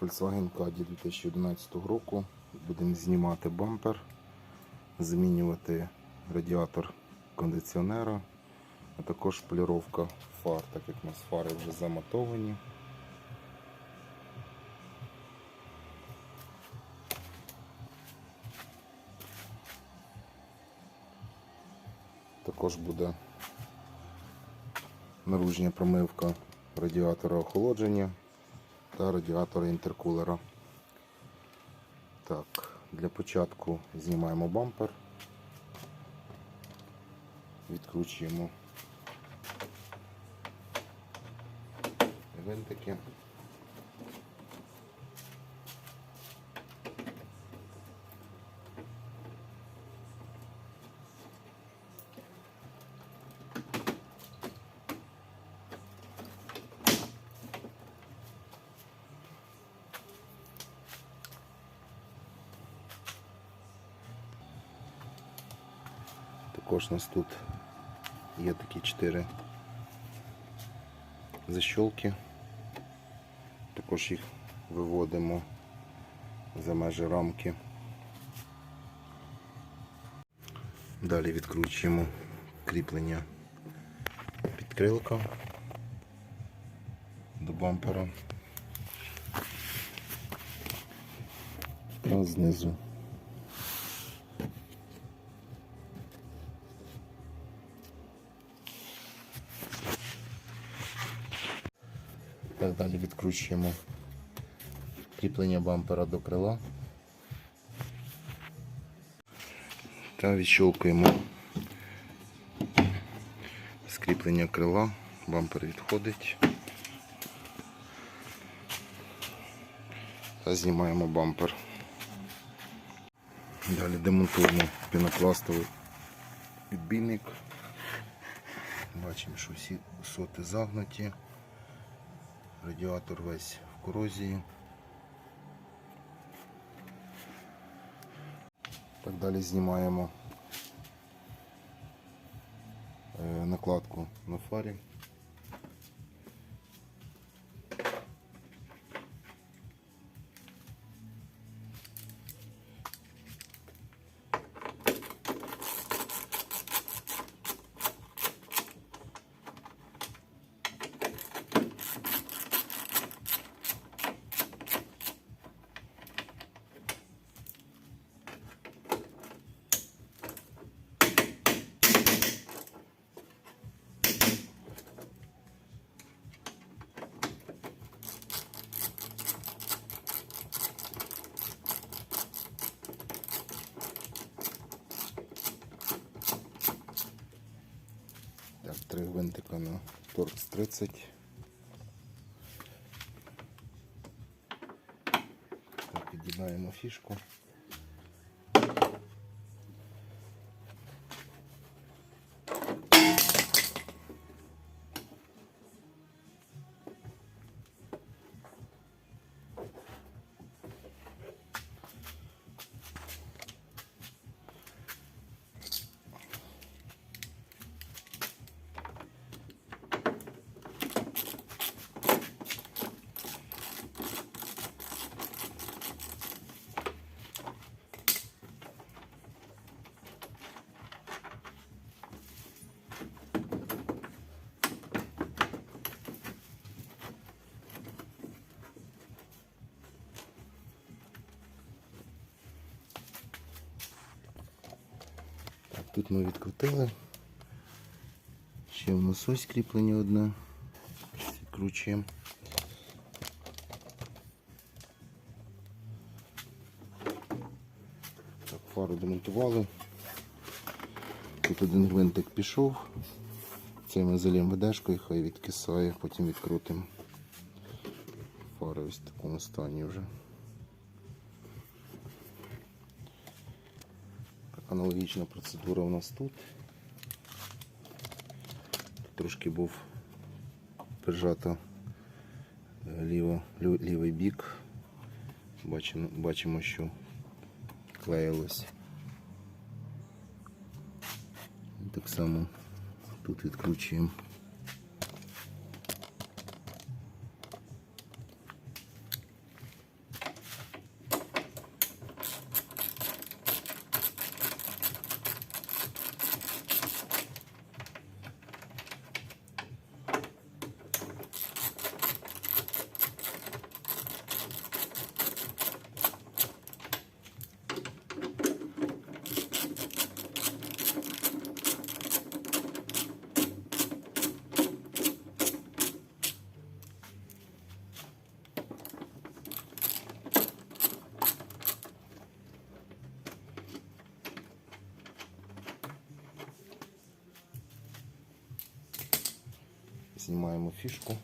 Volkswagen Caddy 2011 року. Будемо знімати бампер, замінювати радіатор кондиціонера, а також поліровка фар, так як у нас фари вже замотовані. Також буде наружня промивка радіатора охолодження та радіатора інтеркулера. Так, для початку знімаємо бампер, відкручуємо винтики. Також у нас тут є такі чотири защолки. Також їх виводимо за межі рамки. Далі відкручуємо кріплення підкрилка до бампера та знизу. Так далі відкручуємо кріплення бампера до крила та відщолкуємо скріплення крила, бампер відходить та знімаємо бампер. Далі демонтуємо пінопластовий підбійник. Бачимо, що всі соти загнуті. Радіатор весь в корозії. Так далі знімаємо е, накладку на фарі. Три гвинтика на торкс 30. Так, під'єднаємо фішку. Тут ми відкрутили. Ще в нас ось кріплення одне. Відкручуємо. Так, фару демонтували. Тут один гвинтик пішов. Цей ми заліємо ведешкою, хай відкисає, потім відкрутимо. Фари ось в такому стані вже. Аналогічна процедура у нас тут. Трошки був прижато е, ліво, лівий бік. Бачимо, бачимо, що клеїлось. Так само тут відкручуємо. Знімаємо фішку.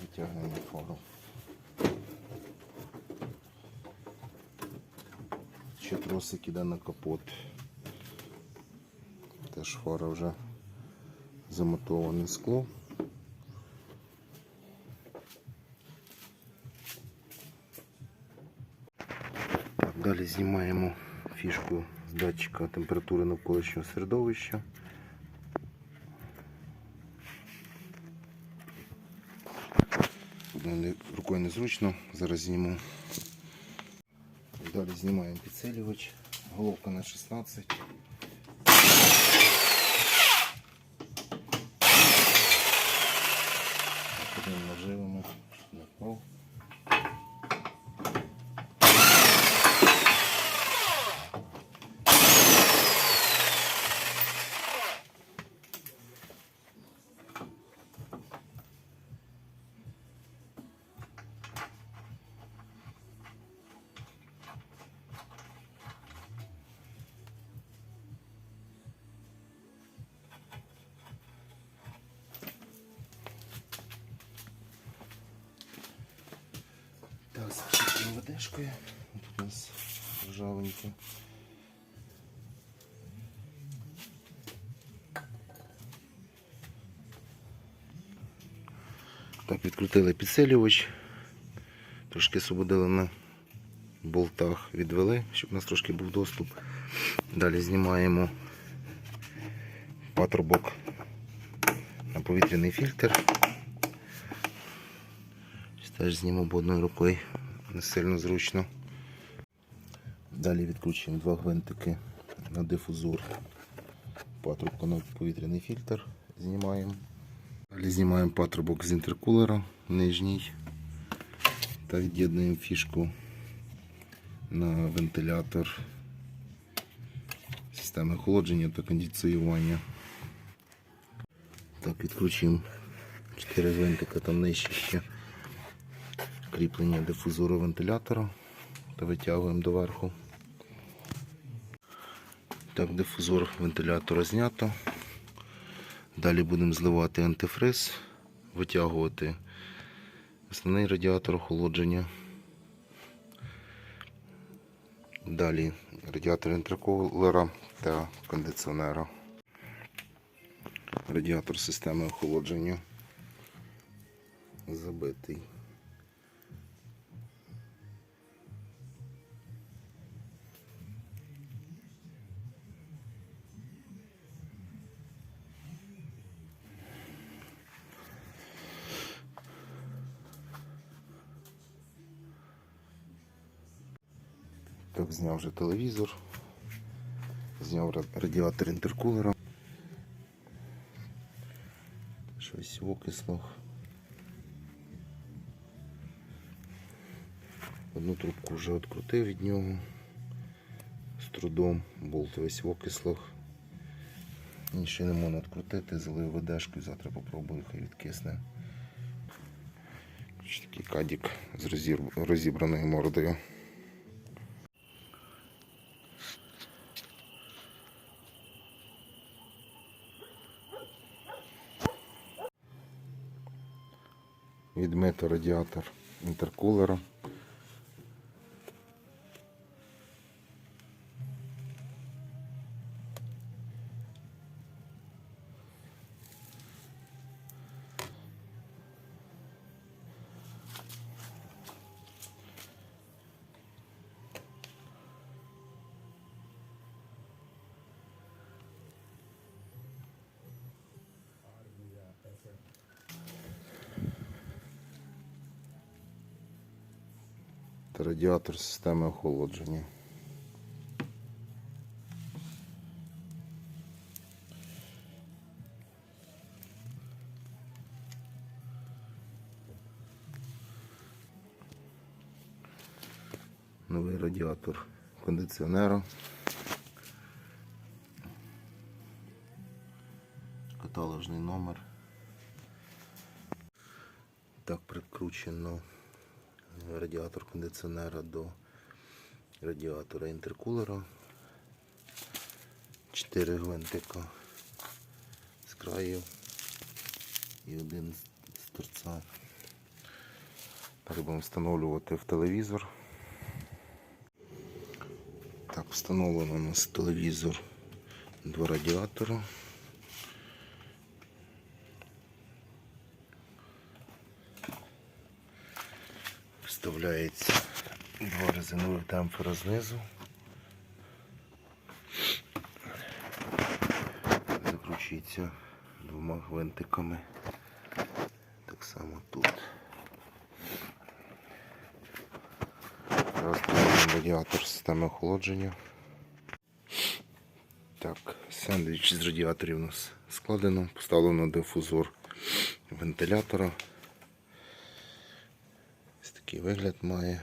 Витягнемо фару. Ще тросик іде на капот. Теж фара вже замотоване скло. Так, Далі знімаємо фішку з датчика температури навколишнього середовища. Рукою незручно, зараз зніму. Далі знімаємо підсилювач, головка на 16. Потім наживимо, щоб не впав. Так, закріпимо водичкою. Тут у нас ржавеньке. Так, відкрутили підсилювач. Трошки освободили на болтах, відвели, щоб у нас трошки був доступ. Далі знімаємо патрубок на повітряний фільтр. Теж зніму бо одною рукою, не сильно зручно. Далі відкручуємо два гвинтики на дифузор. Патрубку на повітряний фільтр знімаємо. Далі знімаємо патрубок з інтеркулера нижній та від'єднуємо фішку на вентилятор системи охолодження та кондиціювання. Так, відкручуємо 4 гвинтика там нижче ще кріплення дифузору вентилятора та витягуємо доверху. Так, дифузор вентилятора знято. Далі будемо зливати антифриз, витягувати основний радіатор охолодження. Далі радіатор інтеркулера та кондиціонера. Радіатор системи охолодження забитий. Так, зняв вже телевізор, зняв радіатор інтеркулера. Щось в окислах. Одну трубку вже відкрутив від нього з трудом, болт весь в окислах. Інші не можна відкрутити, залив ведешкою, завтра попробую, хай відкисне. Такий кадік з розібраною мордою. Відмито радіатор інтеркулера. та радіатор системи охолодження. Новий радіатор кондиціонера. Каталожний номер. Так прикручено радіатор кондиціонера до радіатора інтеркулера. Чотири гвинтика з краю і один з- торця. Будемо встановлювати в телевізор. Так, встановлено у нас телевізор два радіатора. Вставляється два резинових демпфера знизу. Закручується двома гвинтиками. Так само тут. Встановлюємо радіатор системи охолодження. Так, сендвіч з радіаторів у нас складено, поставлено дифузор вентилятора. Такий вигляд має.